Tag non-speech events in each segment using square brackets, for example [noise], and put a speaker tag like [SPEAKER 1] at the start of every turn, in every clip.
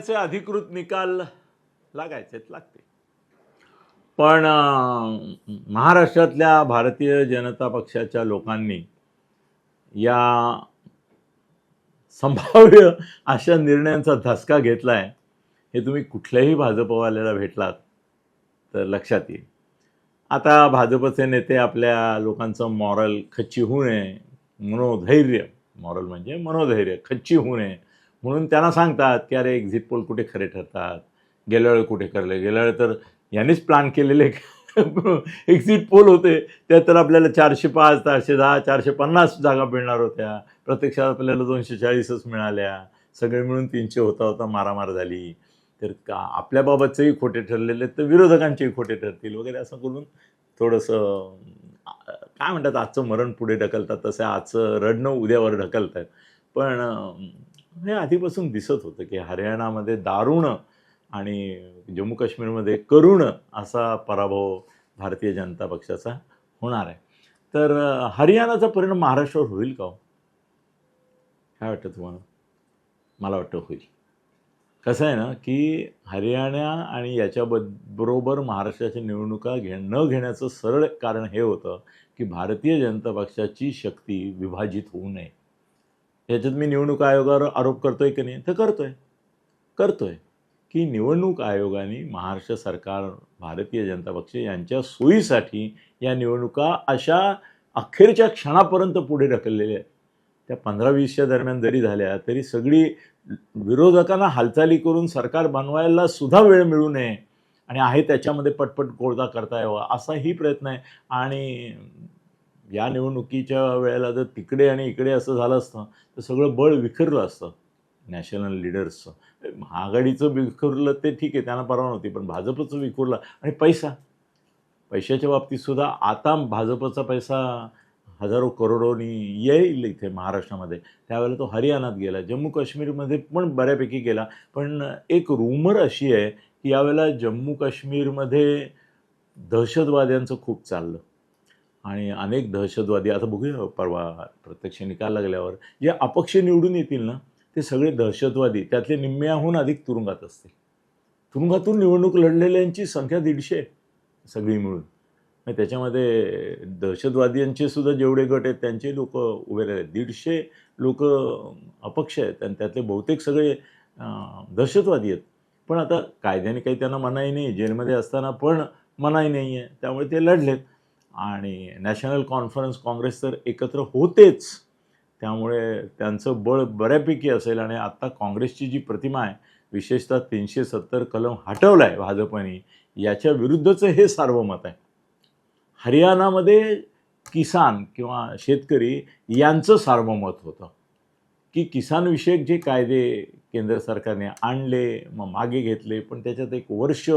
[SPEAKER 1] न्यायालयाचे अधिकृत निकाल लागायचेत लागते. पण महाराष्ट्रातल्या भारतीय जनता पक्षाच्या लोकांनी या संभाव्य अशा निर्णयांचा धसका घेतला आहे हे तुम्ही कुठल्याही भाजपवाल्याला भेटलात तर लक्षात येईल. आता भाजपचे नेते आपल्या लोकांचं मॉरल खच्ची होऊ नये मनोधैर्य मॉरल म्हणजे मनोधैर्य खच्ची होऊ नये म्हणून त्यांना सांगतात की अरे एक्झिट पोल कुठे खरे ठरतात? गेल्या वेळ कुठे करले? गेल्या वेळी तर यांनीच प्लॅन केलेले [laughs] एक्झिट पोल होते. त्यात तर आपल्याला चारशे पाच चारशे दहा चारशे पन्नास जागा मिळणार होत्या. प्रत्यक्षात आपल्याला दोनशे चाळीसच मिळाल्या. सगळे मिळून तीनशे होता होता मारामार झाली. तर का आपल्याबाबतचेही खोटे ठरलेले तर विरोधकांचेही खोटे ठरतील वगैरे असं करून थोडंसं काय म्हणतात आजचं मरण पुढे ढकलतात तसं. आजचं रडणं उद्यावर ढकलतात. पण हे आधीपासून दिसत होतं की हरियाणामध्ये दारुण आणि जम्मू काश्मीरमध्ये करुण असा पराभव भारतीय जनता पक्षाचा होणार आहे. तर हरियाणाचा परिणाम महाराष्ट्रावर होईल का हो? काय वाटतं तुम्हाला? मला वाटतं होईल. कसं आहे ना की हरियाणा आणि याच्याबरोबर महाराष्ट्राच्या निवडणुका घे न घेण्याचं सरळ कारण हे होतं की भारतीय जनता पक्षाची शक्ती विभाजित होऊ नये. याच्यात मी निवडणूक आयोगावर आरोप करतो आहे की नाही? तर करतो आहे करतो आहे की निवडणूक आयोगाने महाराष्ट्र सरकार भारतीय जनता पक्ष यांच्या सोयीसाठी या निवडणुका अशा अखेरच्या क्षणापर्यंत पुढे ढकललेल्या आहेत. त्या पंधरा वीसच्या दरम्यान जरी झाल्या तरी सगळी विरोधकांना हालचाली करून सरकार बनवायला सुद्धा वेळ मिळू नये. आणि आहे त्याच्यामध्ये पटपट गोळदा करता यावा असाही प्रयत्न आहे. आणि या निवडणुकीच्या वेळेला जर तिकडे आणि इकडे असं झालं असतं तर सगळं बळ विखरलं असतं नॅशनल लिडर्सचं. महाआघाडीचं विखुरलं ते ठीक आहे त्यांना परवा नव्हती पण भाजपचं विखुरलं. आणि पैसा. पैशाच्या बाबतीतसुद्धा आता भाजपचा पैसा हजारो करोडोनी येईल इथे महाराष्ट्रामध्ये. त्यावेळेला तो हरियाणात गेला जम्मू काश्मीरमध्ये पण बऱ्यापैकी गेला. पण एक रूमर अशी आहे की यावेळेला जम्मू काश्मीरमध्ये दहशतवाद्यांचं खूप चाललं. आणि अनेक दहशतवादी आता बघूया परवा प्रत्यक्ष निकाल लागल्यावर जे अपक्ष निवडून येतील ना ते सगळे दहशतवादी त्यातले निम्म्याहून अधिक तुरुंगात असतील. तुरुंगातून निवडणूक लढलेल्यांची संख्या दीडशे सगळी मिळून. मग त्याच्यामध्ये दहशतवाद्यांचे सुद्धा जेवढे गट आहेत त्यांचे लोक उभे राहिले. दीडशे लोक अपक्ष आहेत आणि त्यातले बहुतेक सगळे दहशतवादी आहेत. पण आता कायद्याने काही त्यांना मनाई नाही जेलमध्ये असताना पण मनाई नाही आहे त्यामुळे ते लढलेत. आणि नॅशनल कॉन्फरन्स काँग्रेस तर एकत्र होतेच. त्यामुळे त्यांचं बळ बऱ्यापैकी असेल आणि आत्ता काँग्रेसची जी प्रतिमा आहे विशेषतः तीनशे सत्तर कलम हटवला आहे भाजपने याच्या विरुद्धचं हे सार्वमत आहे. हरियाणामध्ये किसान किंवा शेतकरी यांचं सार्वमत होतं. की किसानविषयक जे कायदे केंद्र सरकारने आणले मग मागे घेतले पण त्याच्यात एक वर्ष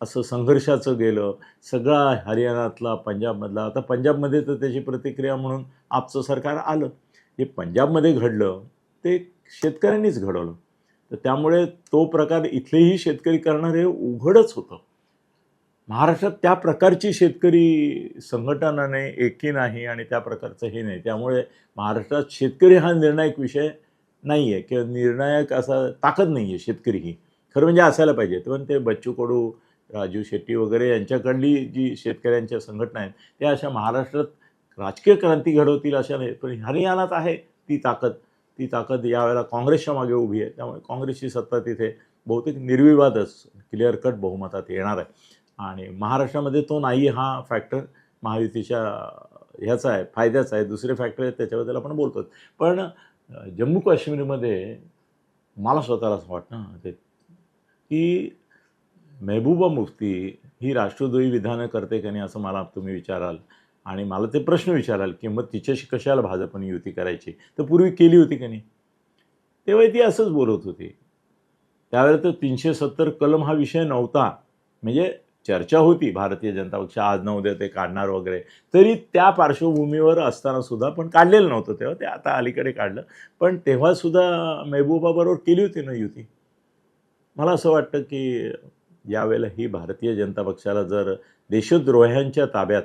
[SPEAKER 1] असं संघर्षाचं गेलं. सगळा हरियाणातला पंजाबमधला. आता पंजाबमध्ये तर त्याची प्रतिक्रिया म्हणून आपचं सरकार आलं. जे पंजाबमध्ये घडलं ते शेतकऱ्यांनीच घडवलं. तर त्यामुळे तो प्रकार इथलेही शेतकरी करणारे उघडच होतं. महाराष्ट्रात त्या प्रकारची शेतकरी संघटना नाही एकी नाही आणि त्या प्रकारचं हे नाही. त्यामुळे महाराष्ट्रात शेतकरी हा निर्णायक विषय नाही आहे किंवा निर्णायक असा ताकद नाही आहे शेतकरी ही. खरं म्हणजे असायला पाहिजे. पण ते बच्चू कडू राजू शेट्टी वगैरे यांच्याकडली जी शेतकऱ्यांच्या संघटना आहेत त्या अशा महाराष्ट्रात राजकीय क्रांती घडवतील अशा नाही. पण हरियाणात आहे ती ताकद. ती ताकद यावेळेला काँग्रेसच्या मागे उभी आहे. त्यामुळे काँग्रेसची सत्ता तिथे बहुतेक निर्विवादच क्लिअर कट बहुमतात येणार आहे. आणि महाराष्ट्रामध्ये तो नाही हा फॅक्टर महायुतीच्या ह्याचा आहे फायद्याचा आहे. दुसरे फॅक्टर आहेत त्याच्याबद्दल आपण बोलतो पण जम्मू काश्मीरमध्ये मला स्वतःला असं वाटतं ना ते की मेहबूबा मुफ्ती ही राष्ट्रद्रोही विधानं करते का नाही असं मला तुम्ही विचाराल. आणि मला ते प्रश्न विचाराल की मग तिच्याशी कशाला भाजपने युती करायची? तर पूर्वी केली होती का नाही? तेव्हा ती असंच बोलत होती. त्यावेळेला तर तीनशे सत्तर कलम हा विषय नव्हता. म्हणजे चर्चा होती भारतीय जनता पक्ष आज न उद्या ते काढणार वगैरे. तरी त्या पार्श्वभूमीवर असताना सुद्धा पण काढलेलं नव्हतं तेव्हा. ते आता अलीकडे काढलं. पण तेव्हासुद्धा मेहबूबाबरोबर केली होती ना युती? मला असं वाटतं की यावेळेला ही भारतीय जनता पक्षाला जर देशद्रोह्यांच्या ताब्यात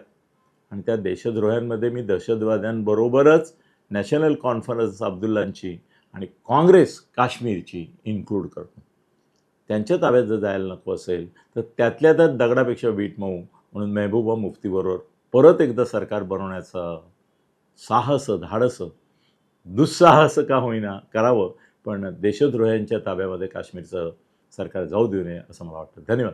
[SPEAKER 1] आणि त्या देशद्रोह्यांमध्ये मी दहशतवाद्यांबरोबरच नॅशनल कॉन्फरन्स अब्दुल्लांची आणि काँग्रेस काश्मीरची इन्क्लूड करतो. त्यांच्या ताब्यात जर जायला नको असेल तर त्यातल्या त्यात दगडापेक्षा वीट मऊ म्हणून मेहबूबा मुफ्तीबरोबर परत एकदा सरकार बनवण्याचं साहस धाडस दुस्साहस का होईना करावं पण देशद्रोह्यांच्या ताब्यामध्ये काश्मीरचं सरकार जाऊ देऊ नये असं मला वाटतं. धन्यवाद.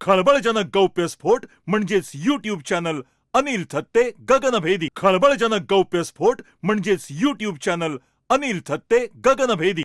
[SPEAKER 2] खळबळजनक गौप्यस्फोट म्हणजेच युट्यूब चॅनल अनिल थत्ते गगनभेदी खळबळजनक गौप्यस्फोट म्हणजेच युट्यूब चॅनल अनिल थत्ते गगनभेदी